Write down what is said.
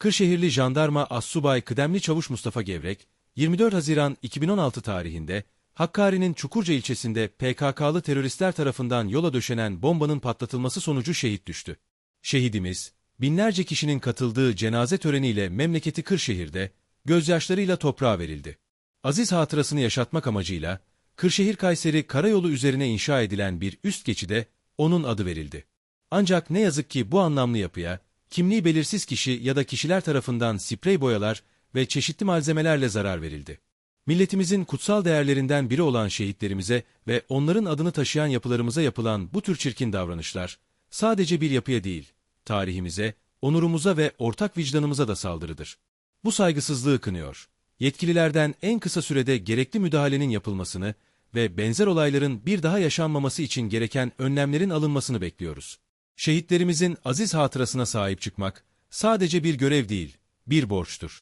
Kırşehirli jandarma Assubay Kıdemli Çavuş Mustafa Gevrek, 24 Haziran 2016 tarihinde Hakkari'nin Çukurca ilçesinde PKK'lı teröristler tarafından yola döşenen bombanın patlatılması sonucu şehit düştü. Şehidimiz, binlerce kişinin katıldığı cenaze töreniyle memleketi Kırşehir'de gözyaşlarıyla toprağa verildi. Aziz hatırasını yaşatmak amacıyla Kırşehir-Kayseri karayolu üzerine inşa edilen bir üst geçide onun adı verildi. Ancak ne yazık ki bu anlamlı yapıya, kimliği belirsiz kişi ya da kişiler tarafından sprey boyalar ve çeşitli malzemelerle zarar verildi. Milletimizin kutsal değerlerinden biri olan şehitlerimize ve onların adını taşıyan yapılarımıza yapılan bu tür çirkin davranışlar, sadece bir yapıya değil, tarihimize, onurumuza ve ortak vicdanımıza da saldırıdır. Bu saygısızlığı kınıyor. Yetkililerden en kısa sürede gerekli müdahalenin yapılmasını ve benzer olayların bir daha yaşanmaması için gereken önlemlerin alınmasını bekliyoruz. Şehitlerimizin aziz hatırasına sahip çıkmak sadece bir görev değil, bir borçtur.